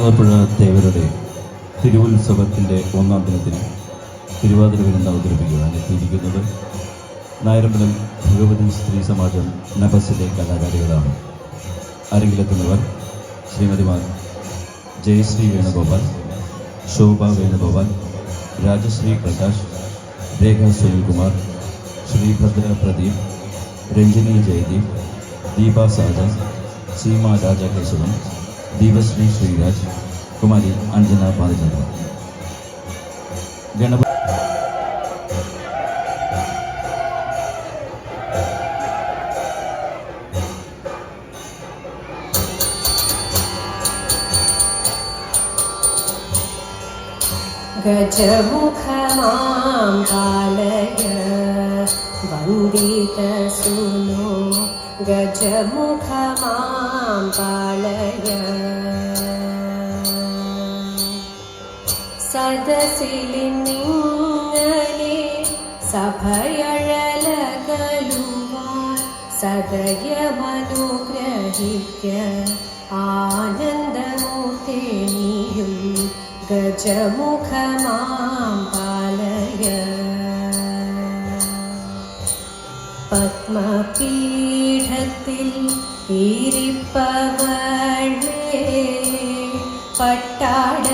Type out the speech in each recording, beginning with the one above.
ആലപ്പുഴ ദേവരുടെ തിരുവുത്സവത്തിന്റെ ഒന്നാം ദിനത്തിൽ തിരുവാതിര വിരുന്ന് അവതരിപ്പിക്കുവാൻ എത്തിയിരിക്കുന്നത് നായരമ്പലം ഭഗവതി സ്ത്രീ സമാജം നബസിലെ കലാകാരികളാണ്. അരങ്ങിലെത്തുന്നവർ ശ്രീമതിമാർ ജയശ്രീ വേണുഗോപാൽ ശോഭ വേണുഗോപാൽ രാജശ്രീ പ്രകാശ് രേഖ സുനിൽകുമാർ ശ്രീഭദ്ര പ്രദീപ് രഞ്ജിനി ജയദീപ് ദീപ സാജ സീമ രാജകേശവൻ दीपश्री श्रीराज कुमारी अंजना पालचंद्र गजमुखमां पालय वन्दित सुनो। गजमुखमां पालय സദസിലിന്നിങ്ങലെ സഭയഴലകലുവാൻ സദയമനുഗ്രഹിക്ക. ആനന്ദമൂർത്തിനിയും ഗജമുഖമാം പാലയ. പത്മപീഠത്തിൽ ഇരിപ്പവളേ പട്ടാട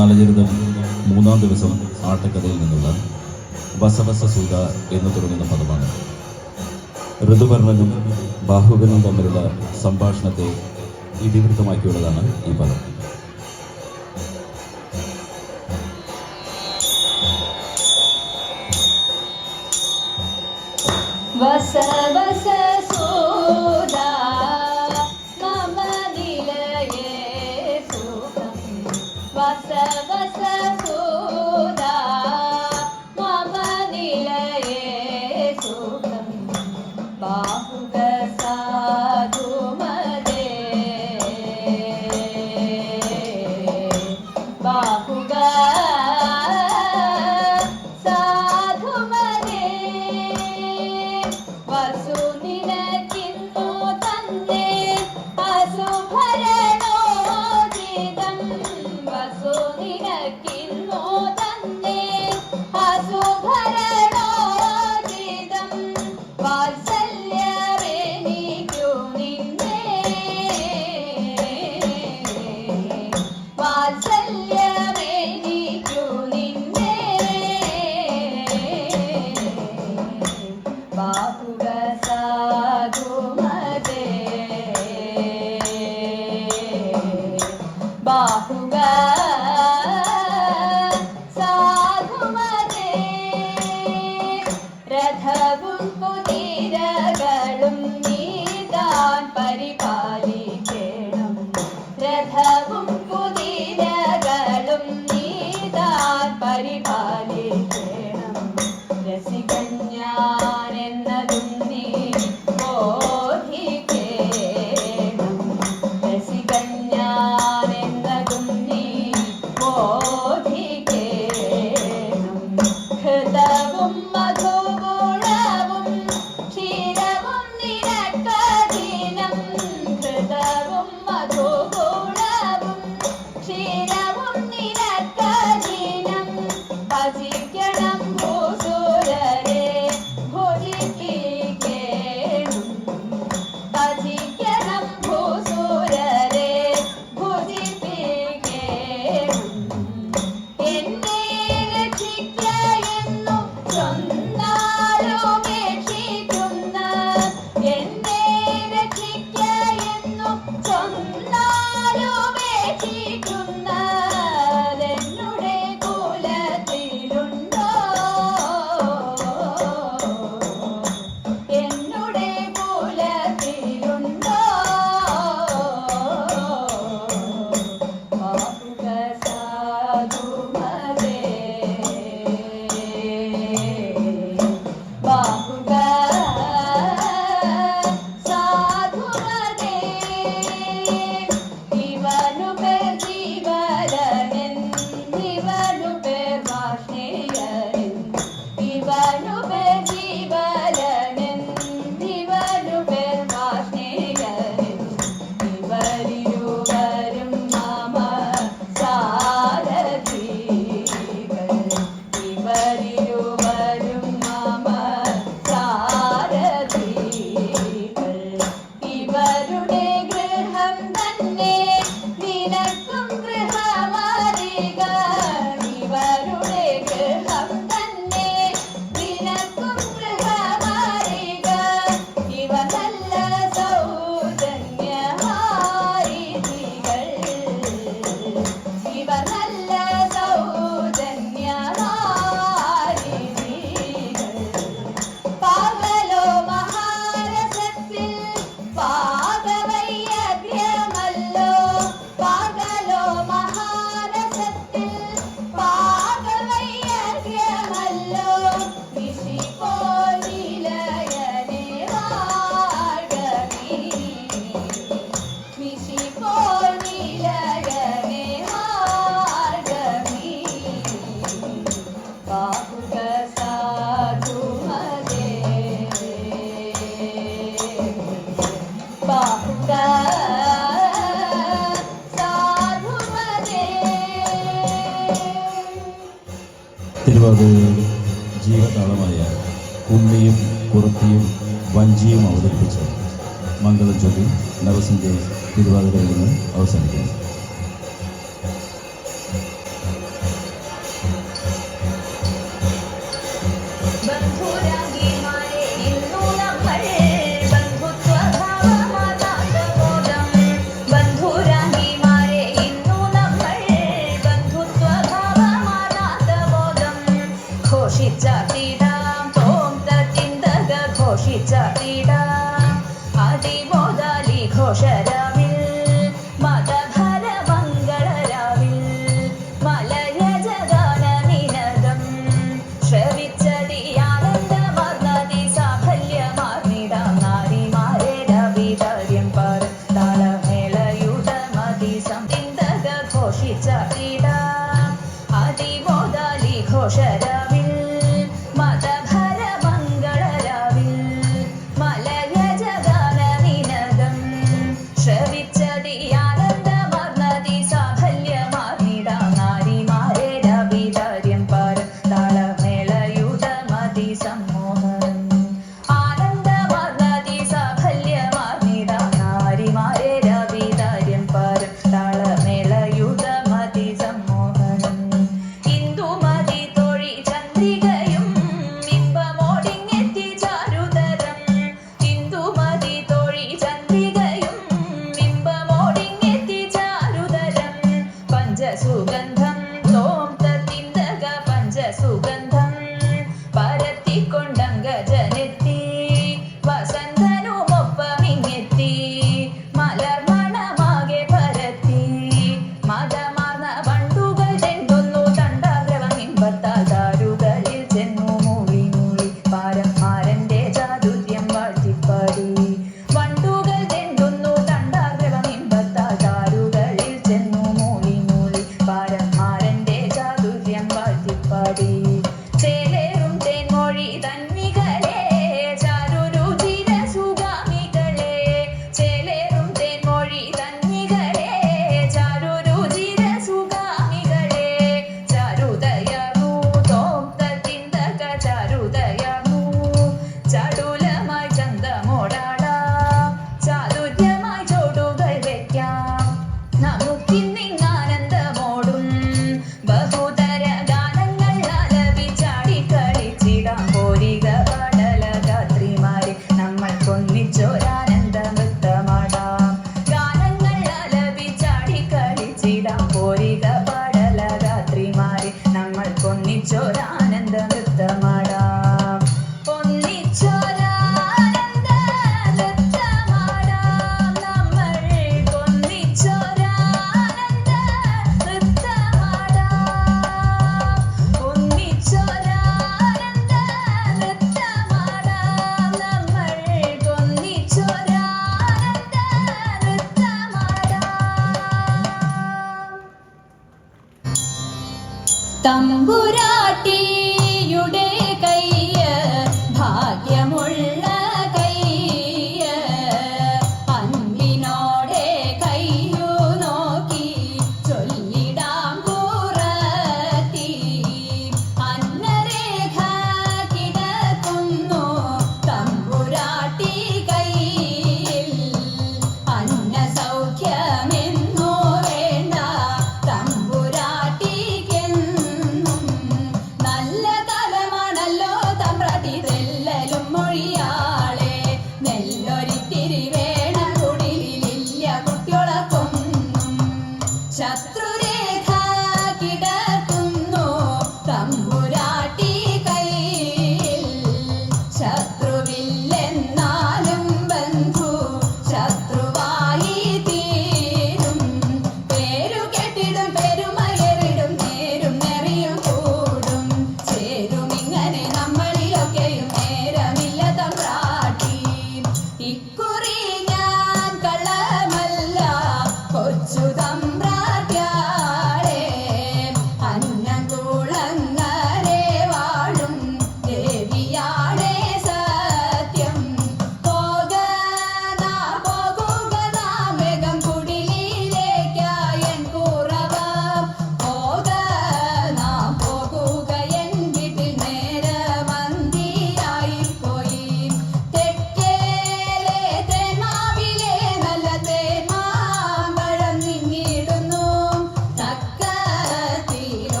നളചരിതം മൂന്നാം ദിവസം ആട്ടക്കഥയിൽ നിന്നുള്ള വസവസസൂത എന്ന് തുടങ്ങുന്ന പദമാണ്. ഋതുവർണനും ബാഹുബനും തമ്മിലുള്ള സംഭാഷണത്തെ ഇതിവൃത്തമാക്കിയുള്ളതാണ് ഈ പദം. വസ വസ സോ രഥവും കുതിരകളും നീതാൻ പരിപാലിക്കണം അത് ജീവതാളമായ കുമ്മിയും കുറുത്തിയും വഞ്ചിയും അവതരിപ്പിച്ച മംഗളം ചൊല്ലി നവസിന്റെ തിരുവാതിരയിൽ നിന്ന് അവസാനിക്കുന്നു. 脱口秀来着 തമ്പുരാട്ടി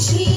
she